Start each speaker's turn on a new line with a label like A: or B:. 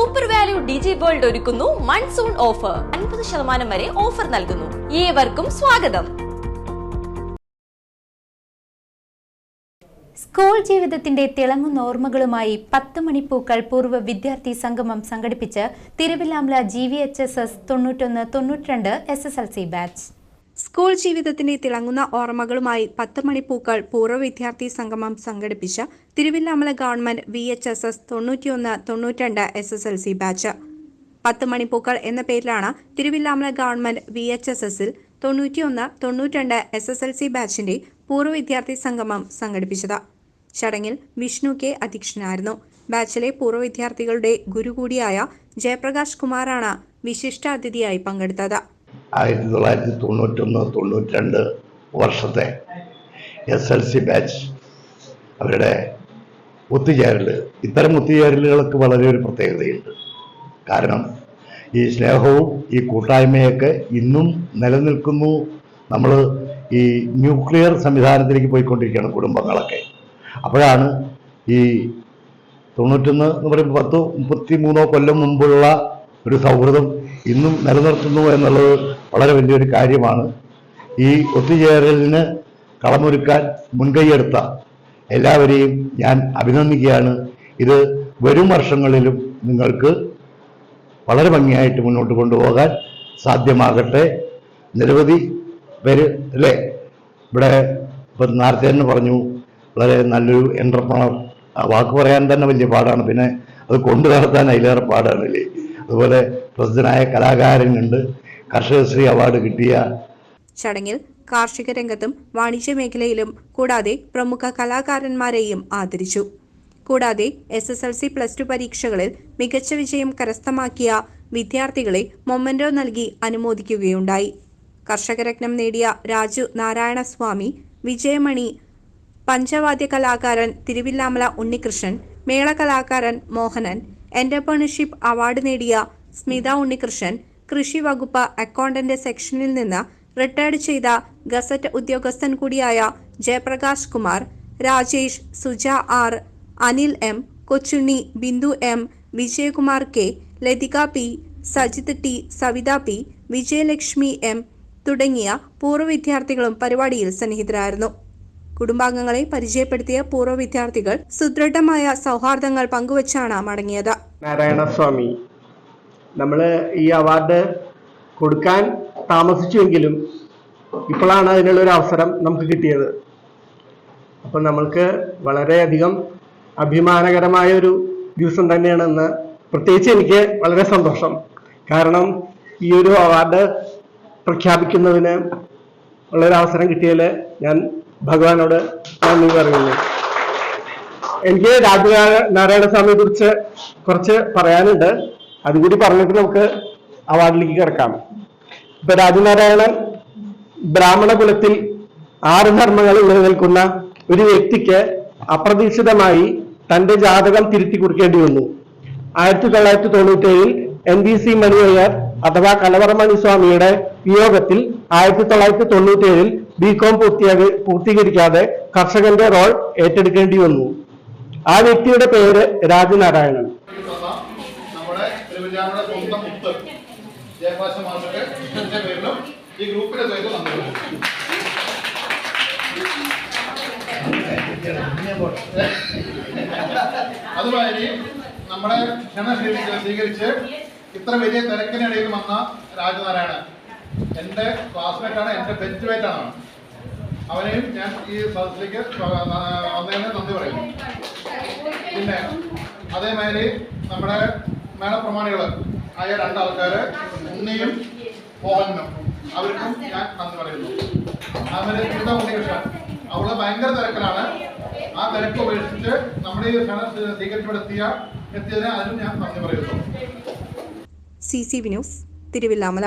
A: Super Value Digi World ഒരുക്കുന്നു. Monsoon offer അൻപത് ശതമാനം വരെ ഓഫർ നൽകുന്നു. ഏവർക്കും സ്വാഗതം.
B: സ്കൂൾ ജീവിതത്തിന്റെ തിളങ്ങുന്ന ഓർമ്മകളുമായി പത്ത് മണിപ്പൂക്കൾ പൂർവ വിദ്യാർത്ഥി സംഗമം സംഘടിപ്പിച്ച് Thiruvilwamala G V H S S തൊണ്ണൂറ്റൊന്ന് തൊണ്ണൂറ്റിരണ്ട് S S L C batch
C: school ജീവിതത്തിന്റെ തിളങ്ങുന്ന ഓർമ്മകളുമായി പത്ത് മണിപ്പൂക്കൾ പൂർവ വിദ്യാർത്ഥി സംഗമം സംഘടിപ്പിച്ച Thiruvilwamala government V H S S തൊണ്ണൂറ്റിയൊന്ന് തൊണ്ണൂറ്റിരണ്ട് S S L C batch പത്ത് മണിപ്പൂക്കൾ എന്ന പേരിലാണ് Thiruvilwamala government V H S S തൊണ്ണൂറ്റിയൊന്ന് തൊണ്ണൂറ്റിരണ്ട് എസ് എസ് എൽ സി ബാച്ചിന്റെ പൂർവ വിദ്യാർത്ഥി സംഗമം സംഘടിപ്പിച്ചത്. ചടങ്ങിൽ വിഷ്ണു കെ അധ്യക്ഷനായിരുന്നു. ബാച്ചിലെ പൂർവ വിദ്യാർത്ഥികളുടെ ഗുരു കൂടിയായ ജയപ്രകാശ് കുമാറാണ് വിശിഷ്ടാതിഥിയായി പങ്കെടുത്തത്.
D: ആയിരത്തി തൊള്ളായിരത്തി തൊണ്ണൂറ്റൊന്ന് തൊണ്ണൂറ്റിരണ്ട് വർഷത്തെ എസ് എൽ സി ബാച്ച് അവരുടെ ഒത്തുചേരൽ ഇത്തരം ഒത്തുചേരലുകൾക്ക് വളരെ ഒരു പ്രത്യേകതയുണ്ട്. കാരണം ഈ സ്നേഹവും ഈ കൂട്ടായ്മയൊക്കെ ഇന്നും നിലനിൽക്കുന്നു. നമ്മൾ ഈ ന്യൂക്ലിയർ സംവിധാനത്തിലേക്ക് പോയിക്കൊണ്ടിരിക്കുകയാണ് കുടുംബങ്ങളൊക്കെ. അപ്പോഴാണ് ഈ തൊണ്ണൂറ്റൊന്ന് എന്ന് പറയുമ്പോൾ പത്ത് മുപ്പത്തി മൂന്നോ കൊല്ലം മുമ്പുള്ള ഒരു സൗഹൃദം ഇന്നും നിലനിർത്തുന്നു എന്നുള്ളത് വളരെ വലിയൊരു കാര്യമാണ്. ഈ ഒത്തുചേരലിന് കളമൊരുക്കാൻ മുൻകൈയെടുത്ത എല്ലാവരെയും ഞാൻ അഭിനന്ദിക്കുകയാണ്. ഇത് വരും വർഷങ്ങളിലും നിങ്ങൾക്ക് വളരെ ഭംഗിയായിട്ട് മുന്നോട്ട് കൊണ്ടുപോകാൻ സാധ്യമാകട്ടെ. നിരവധി പേര് അല്ലേ? ഇവിടെ ഇപ്പം നേരത്തെ തന്നെ പറഞ്ഞു വളരെ നല്ലൊരു എന്റർപ്രണർ വാക്ക് പറയാൻ തന്നെ വലിയ പാടാണ്. പിന്നെ അത് കൊണ്ടു നടത്താൻ അതിലേറെ പാടാണ്. അതുപോലെ പ്രസിദ്ധനായ കലാകാരനുണ്ട്. കർഷകശ്രീ അവാർഡ് കിട്ടിയ
C: ചടങ്ങിൽ കാർഷിക രംഗത്തും വാണിജ്യ മേഖലയിലും കൂടാതെ പ്രമുഖ കലാകാരന്മാരെയും ആദരിച്ചു. കൂടാതെ S S L C plus two പരീക്ഷകളിൽ മികച്ച വിജയം കരസ്ഥമാക്കിയ വിദ്യാർത്ഥികളെ മൊമെന്റോ നൽകി അനുമോദിക്കുകയുണ്ടായി. കർഷകരത്നം നേടിയ രാജു നാരായണസ്വാമി വിജയമണി പഞ്ചവാദ്യ കലാകാരൻ തിരുവില്ലാമല ഉണ്ണികൃഷ്ണൻ മേള കലാകാരൻ മോഹനൻ എന്റർപ്രണർഷിപ്പ് അവാർഡ് നേടിയ സ്മിത ഉണ്ണികൃഷ്ണൻ കൃഷി വകുപ്പ് അക്കൗണ്ടന്റ് സെക്ഷനിൽ നിന്ന് റിട്ടയർഡ് ചെയ്ത ഗസറ്റ് ഉദ്യോഗസ്ഥൻ കൂടിയായ Jayaprakash Kumar Rajesh Suja R Anil M Kochunni Bindu M Vijayakumar K Lathika P Sajith T Savitha P Vijayalakshmi M തുടങ്ങിയ പൂർവ വിദ്യാർത്ഥികളും പരിപാടിയിൽ സന്നിഹിതരായിരുന്നു. കുടുംബാംഗങ്ങളെ പരിചയപ്പെടുത്തിയ പൂർവ വിദ്യാർത്ഥികൾ സുദൃഢമായ സൗഹാർദ്ദങ്ങൾ പങ്കുവച്ചാണ് മടങ്ങിയത്.
E: നാരായണസ്വാമി നമ്മൾ ഈ അവാർഡ് കൊടുക്കാൻ താമസിച്ചുവെങ്കിലും ഇപ്പോഴാണ് അതിനുള്ള ഒരു അവസരം നമുക്ക് കിട്ടിയത്. അപ്പം നമ്മൾക്ക് വളരെയധികം അഭിമാനകരമായ ഒരു ദിവസം തന്നെയാണെന്ന് പ്രത്യേകിച്ച് എനിക്ക് വളരെ സന്തോഷം. കാരണം ഈ ഒരു അവാർഡ് പ്രഖ്യാപിക്കുന്നതിന് ഉള്ളൊരു അവസരം കിട്ടിയതിൽ ഞാൻ ഭഗവാനോട് നന്ദി പറയുന്നു. എനിക്ക് രാജനാരായണ സ്വാമിയെ കുറിച്ച് കുറച്ച് പറയാനുണ്ട്. അതുകൂടി പറഞ്ഞിട്ട് നമുക്ക് അവാർഡിലേക്ക് കിടക്കാം. ഇപ്പൊ രാജനാരായണൻ ബ്രാഹ്മണ കുലത്തിൽ ആറ് ധർമ്മങ്ങൾ നിലനിൽക്കുന്ന ഒരു വ്യക്തിക്ക് അപ്രതീക്ഷിതമായി തന്റെ ജാതകം തിരുത്തി കൊടുക്കേണ്ടി വന്നു. ആയിരത്തി തൊള്ളായിരത്തി തൊണ്ണൂറ്റേഴിൽ എൻ ബി സി മണിയയ്യർ അഥവാ കലവറമണി സ്വാമിയുടെ വിയോഗത്തിൽ ആയിരത്തി തൊള്ളായിരത്തി തൊണ്ണൂറ്റേഴിൽ ബി കോം പൂർത്തീകരിക്കാതെ കർഷകന്റെ റോൾ ഏറ്റെടുക്കേണ്ടി വന്നു. ആ വ്യക്തിയുടെ പേര് രാജനാരായണൻ.
F: തന്ന നമ്മുടെ ക്ഷണം സ്വീകരിച്ച് ഇത്ര വലിയ തിരക്കിനിടയിൽ വന്ന രാജനാരായണൻ എന്റെ ക്ലാസ്മേറ്റാണ് എന്റെ ബെഞ്ച് ആണ്. അവനെയും ഞാൻ ഈ സദസ്സിലേക്ക് വന്നതിന് നന്ദി പറയുന്നു. പിന്നെ അതേമാതിരി നമ്മുടെ മേളപ്രമാണികൾ ആയ രണ്ടാൾക്കാര് ഉണ്ണിയും മോഹനും അവർക്കും ഞാൻ നന്ദി പറയുന്നു. അതുപോലെ ചിന്ത ഉണ്ണികൃഷ്ണൻ അവൾ ഭയങ്കര തിരക്കിലാണ്. ആ തിരക്ക് ഉപേക്ഷിച്ച് നമ്മുടെ ഈ ക്ഷണം സ്വീകരിച്ചപ്പെടുത്തിയ എത്തിയതിന് അതിനും ഞാൻ നന്ദി പറയുന്നു.
C: C C V news Thiruvilwamala.